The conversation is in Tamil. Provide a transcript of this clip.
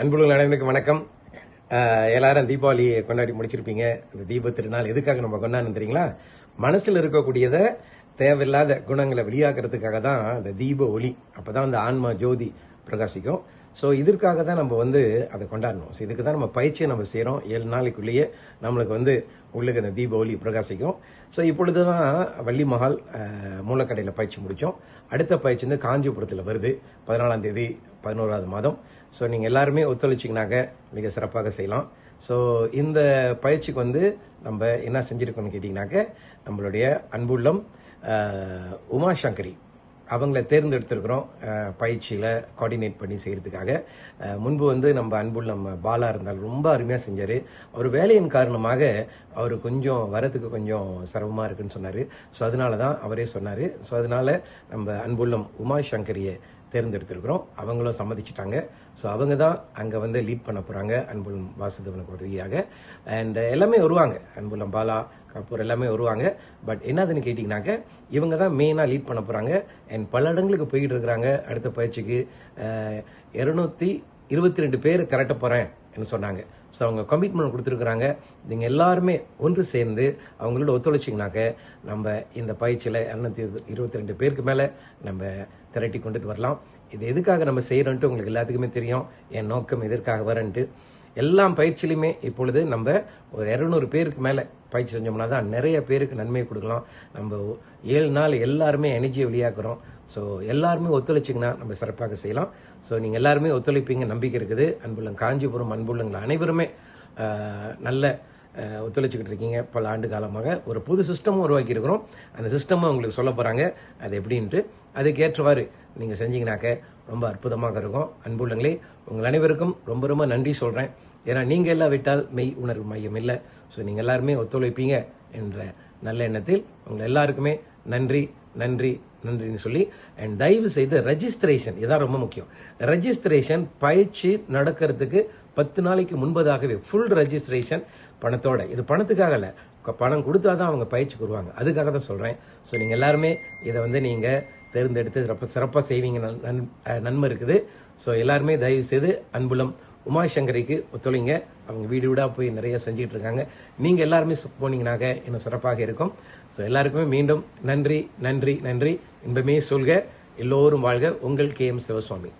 அன்புள்ள அனைவருக்கும் வணக்கம். எல்லாரும் தீபாவளி கொண்டாடி முடிச்சிருப்பீங்க. இந்த தீப திருநாள் எதுக்காக நம்ம கொண்டாடணும் தெரியுங்களா? மனசில் இருக்கக்கூடியதை தேவையில்லாத குணங்களை வெளியாக்குறதுக்காக தான் இந்த தீப ஒளி. அப்போ தான் அந்த ஆன்மா ஜோதி பிரகாசிக்கும். ஸோ இதற்காக தான் நம்ம வந்து அதை கொண்டாடணும். ஸோ இதுக்கு தான் நம்ம பயிற்சியை நம்ம செய்கிறோம் ஏழு நாளைக்குள்ளேயே நம்மளுக்கு வந்து உள்ளுக்கு அந்த தீப ஒளி பிரகாசிக்கும். ஸோ இப்பொழுது தான் வள்ளி மஹால் மூலக்கடையில் பயிற்சி முடித்தோம் அடுத்த பயிற்சி வந்து காஞ்சிபுரத்தில் வருது. பதினாலாம் தேதி பதினோராவது மாதம். ஸோ நீங்கள் எல்லாருமே ஒத்துழைச்சிங்கனாக்க மிக சிறப்பாக செய்யலாம். ஸோ இந்த பயிற்சிக்கு வந்து நம்ம என்ன செஞ்சுருக்கோம்னு கேட்டிங்கனாக்க நம்மளுடைய அன்புள்ளம் உமா சங்கரி. அவங்கள தேர்ந்தெடுத்திருக்கிறோம். பயிற்சியில் கோஆர்டினேட் பண்ணி செய்கிறதுக்காக முன்பு வந்து நம்ம அன்புள்ளம் பாலா இருந்தால் ரொம்ப அருமையாக செஞ்சார். அவர் வேலையின் காரணமாக அவர் கொஞ்சம் வரதுக்கு கொஞ்சம் சிரமமாக இருக்குன்னு சொன்னார். ஸோ அதனால தான் அவரே சொன்னார். ஸோ அதனால் நம்ம அன்புள்ளம் உமா சங்கரியை தேர்ந்தெடுத்திருக்கிறோம். அவங்களும் சம்மதிச்சிட்டாங்க. ஸோ அவங்க தான் அங்கே வந்து லீட் பண்ண போகிறாங்க அன்புலம் வாசுதேவனுக்கு உதவியாக. அண்ட் எல்லாமே வருவாங்க. அன்புலம் பாலா கபூர் எல்லாமே வருவாங்க. பட் என்னதுன்னு கேட்டிங்கனாக்க இவங்க தான் மெயினாக லீட் பண்ண போகிறாங்க அண்ட் பல இடங்களுக்கு போயிட்டு இருக்கிறாங்க. அடுத்த பயிற்சிக்கு இரநூத்தி இருபத்தி ரெண்டு பேர் திரட்ட போகிறேன் என்று சொன்னாங்க. ஸோ அவங்க கமிட்மெண்ட் கொடுத்துருக்குறாங்க. நீங்கள் எல்லாருமே ஒன்று சேர்ந்து அவங்களோட ஒத்துழைச்சிங்கனாக்க நம்ம இந்த பயிற்சியில் இரநூத்தி இருபத்தி ரெண்டு பேருக்கு மேலே நம்ம திரட்டி கொண்டுட்டு வரலாம். இது எதுக்காக நம்ம செய்கிறோன்ட்டு உங்களுக்கு எல்லாத்துக்குமே தெரியும். என் நோக்கம் எதற்காக வரேன்ட்டு. எல்லா பயிற்சியிலுமே இப்பொழுது நம்ம ஒரு இரநூறு பேருக்கு மேலே பயிற்சி செஞ்சோம்னா தான் நிறைய பேருக்கு நன்மை கொடுக்கலாம். நம்ம ஏழு நாள் எல்லாருமே எனர்ஜியை வெளியாக்குறோம். ஸோ எல்லாருமே ஒத்துழைச்சிங்கன்னா நம்ம சிறப்பாக செய்யலாம். ஸோ நீங்கள் எல்லாருமே ஒத்துழைப்பீங்க. நம்பிக்கை இருக்குது. அன்புள்ளம் காஞ்சிபுரம் அன்புள்ளங்கள் அனைவருமே நல்ல ஒத்துழைச்சிக்கிட்டு இருக்கீங்க பல ஆண்டு காலமாக. ஒரு புது சிஸ்டமும் உருவாக்கியிருக்கிறோம். அந்த சிஸ்டமும் உங்களுக்கு சொல்ல போகிறாங்க அது எப்படின்ட்டு அதுக்கேற்றவாறு நீங்கள் செஞ்சீங்கனாக்க ரொம்ப அற்புதமாக இருக்கும். அன்புள்ளங்களே உங்கள் அனைவருக்கும் ரொம்ப ரொம்ப நன்றி சொல்கிறேன் ஏன்னா நீங்கள் எல்லாம் விட்டால் மெய் உணர்வு மையம் இல்லை. ஸோ நீங்கள் எல்லாருமே ஒத்துழைப்பீங்க என்ற நல்ல எண்ணத்தில் உங்கள் எல்லாருக்குமே நன்றி நன்றி நன்றின்னு சொல்லி அண்ட் தயவு செய்து ரெஜிஸ்ட்ரேஷன் இதான் ரொம்ப முக்கியம். ரெஜிஸ்ட்ரேஷன் பயிற்சி நடக்கிறதுக்கு பத்து நாளைக்கு முன்பதாகவே ஃபுல் ரெஜிஸ்ட்ரேஷன் பணத்தோட. இது பணத்துக்காக இல்லை பணம் கொடுத்தா தான் அவங்க பயிற்சி கூறுவாங்க அதுக்காக தான் சொல்கிறேன் ஸோ நீங்கள் எல்லாருமே இதை வந்து நீங்கள் தேர்ந்தெடுத்து சிறப்பாக சிறப்பாக செய்வீங்க நன்- நன்- நன்மை இருக்குது. ஸோ எல்லாருமே தயவு செய்து அன்புலம் உமாசங்கரிக்கு ஒத்துழைங்க. அவங்க வீடு வீடாக போய் நிறைய செஞ்சுக்கிட்டு இருக்காங்க. நீங்கள் எல்லாருமே சு- போனீங்கனாக்க இன்னும் சிறப்பாக இருக்கும். ஸோ எல்லாருக்குமே மீண்டும் நன்றி நன்றி நன்றி. இன்பமே சொல்க. எல்லோரும் வாழ்க. உங்கள் கே எம் சிவசுவாமி.